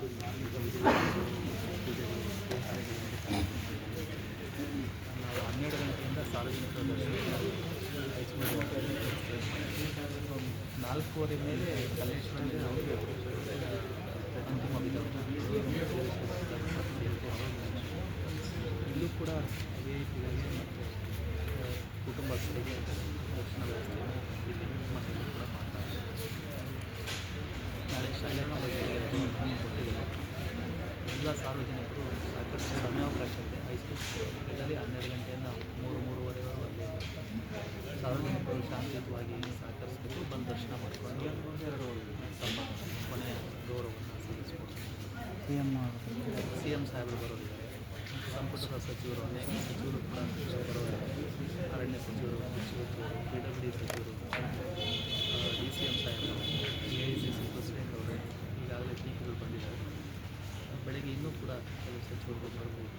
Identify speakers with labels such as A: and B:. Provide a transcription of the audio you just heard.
A: ನಾವು ಹನ್ನೆರಡು ಗಂಟೆಯಿಂದ ಸಾರ್ವಜನಿಕ ದರ್ಶನ ನಾಲ್ಕೂವರೆ ಮೇಲೆ ಕಲ್ಲೇಶ್ವರಲ್ಲಿ ನಾವು ಅಂತಿಮ ಇಲ್ಲೂ ಕೂಡ ಐ ಪಿಗಳಿಗೆ ಮತ್ತು ಕುಟುಂಬಸ್ಥರಿಗೆ ದರ್ಶನ ವ್ಯವಸ್ಥೆಯನ್ನು ಇಲ್ಲಿ ಕೂಡ ಮಾಡ್ತಾರೆ ನಾಳೆ ಶಾಲೆ ಎಲ್ಲ ಸಾರ್ವಜನಿಕರು ಸಾಕಷ್ಟು ಸಮಯಾವಕಾಶ ಇದೆ ಹೈಸ್ಕೂಲ್ ಇದರಲ್ಲಿ ಹನ್ನೆರಡು ಗಂಟೆಯಿಂದ ಮೂರು ಮೂರುವರೆವರೆಗೂ ಅಲ್ಲಿ ಸಾರ್ವಜನಿಕರು ಶಾಂತಿಯುತವಾಗಿ ಸಹಕರಿಸಬೇಕು. ಬಂದು ದರ್ಶನ ಮಾಡಿಕೊಂಡು ತಮ್ಮ ಕೊನೆಯ ಗೌರವವನ್ನು ಸಲ್ಲಿಸಬಹುದು
B: ಸಿ ಎಂ
A: ಸಿ ಎಂ ಸಾಹೇಬರು ಬರೋದಿದ್ದಾರೆ ಸಂಪುಟದ ಸಚಿವರು ಅನೇಕ ಸಚಿವರು ಕೂಡ ಬರೋದಿದ್ದಾರೆ ಅರಣ್ಯ ಸಚಿವರು ಕೃಷಿ ಸಚಿವರು ಪಿ ಡಬ್ಲ್ಯೂ ಡಿ ಸಚಿವರು ಬೆಳಗ್ಗೆ ಇನ್ನೂ ಕೂಡ ಸಚಿವರು ಮಾಡ್ಬೋದು